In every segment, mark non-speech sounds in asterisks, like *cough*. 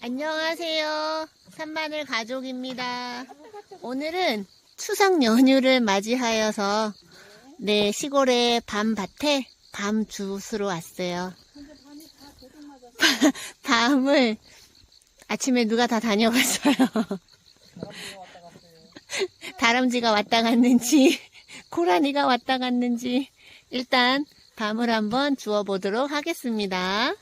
안녕하세요. 산마늘 가족입니다. 오늘은 추석 연휴를 맞이하여서 네 시골의 밤밭에 밤 주스러 왔어요. *laughs* 밤을 아침에 누가 다 다녀갔어요. *laughs* 다람쥐가 왔다 갔는지 고라니가 왔다 갔는지 일단 밤을 한번 주워 보도록 하겠습니다.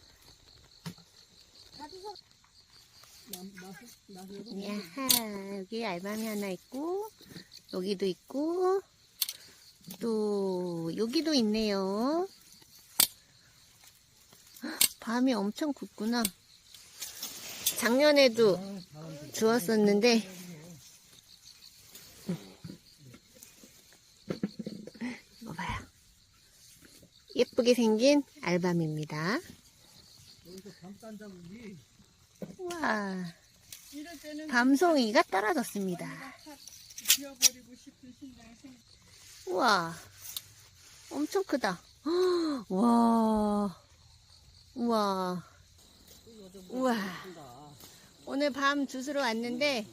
야하, 여기 알밤이 하나 있고, 여기도 있고, 또, 여기도 있네요. 헉, 밤이 엄청 굵구나. 작년에도 주웠었는데, 이거 봐요. 예쁘게 생긴 알밤입니다. 우와. 밤송이가 떨어졌습니다. 우와, 엄청 크다. 헉, *gasps* 와, 우와, 우와. 오늘 밤 주스러 왔는데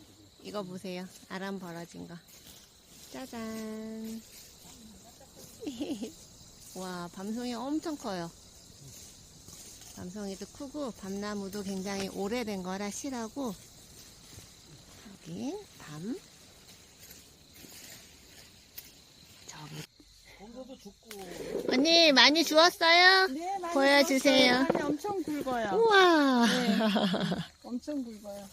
이거 보세요. 아람 벌어진 거. 짜잔. *laughs* 와, 밤송이 엄청 커요. 밤송이도 크고 밤나무도 굉장히 오래된 거라 실하고 여기 밤 저기 거기서도 죽고 언니 많이 주웠어요? 네, 많이 보여주세요. 많이 엄청 굵어요. 우와 엄청 굵어요.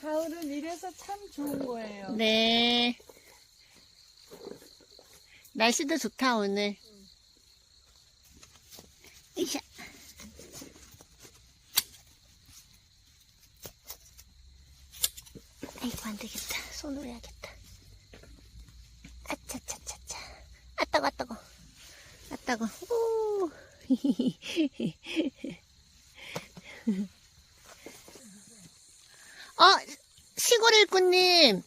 가을은 이래서 참 좋은 거예요. 네 날씨도 좋다 오늘 이샤 아이고 안되겠다 손으로 해야겠다 아차차차차 아따고 아따고 아따고 오 *laughs* 어, 시골 일꾼님.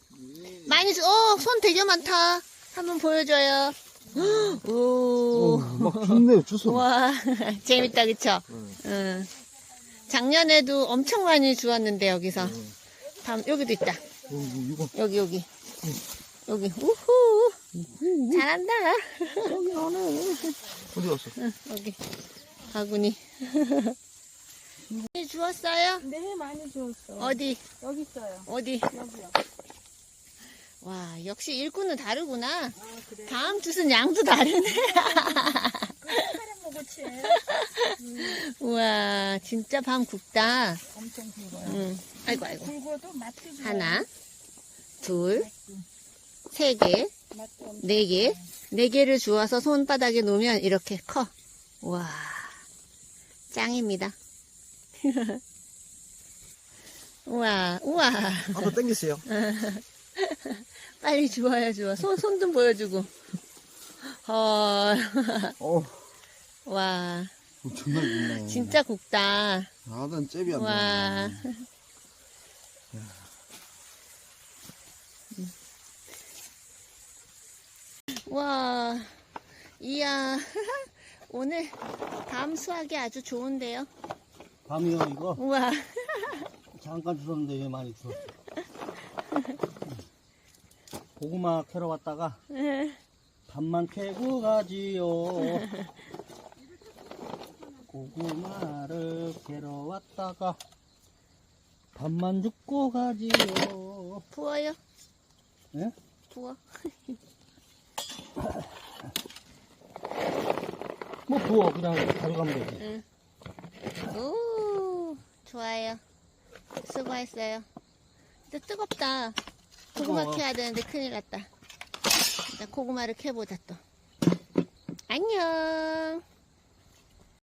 많이, 주- 어, 손 되게 많다. 한번 보여줘요. *gasps* 오. 막 죽네요 주소 와, *laughs* 재밌다, 그쵸? 응. 응. 작년에도 엄청 많이 주웠는데, 여기서. 다음, 여기도 있다. 여기 이거 여기, 여기. 여기, 우후. 잘한다. 여기 안에 어디 갔어? 응, 여기. 바구니. 많이 주웠어요? 네, 많이 주웠어. 어디, 여기 있어요. 어디? 여기요. 와, 역시 일꾼은 다르구나. 아, 그래. 다음 주순 양도 다르네. 사람 먹었지. *laughs* 우와, 진짜 밤 굵다. 엄청 굵어요. 응. 아이고, 아이고. 굵어도 맛도 좋아요. 하나, 둘, 세 개, 맛도 엄청 네 개. 네 개를 주워서 손바닥에 놓으면 이렇게 커. 우와, 짱입니다. *laughs* 우와, 우와. 한번 당기세요 *laughs* 빨리 주워요, 주워. 손, 손 좀 보여주고. 헐. 어 와, 정말 좋네. 진짜 굵다. 아 난 잽이 안 와. 돼. 와, 이야, *laughs* 오늘 밤 수확이 아주 좋은데요. 밤이요 이거? 우와, 잠깐 주웠는데 왜 많이 주웠어? 고구마 캐러 왔다가 밥만 캐고 가지요 *laughs* 고구마를 캐러 왔다가 밥만 줍고 가지요 부어요? 예? 부어. 뭐 부어 그냥 가져가면 되지 응. 오, 좋아요. 수고했어요. 근데 뜨겁다. 고구마 뜨거워. 캐야 되는데 큰일 났다. 일단 고구마를 캐보자 또. 안녕.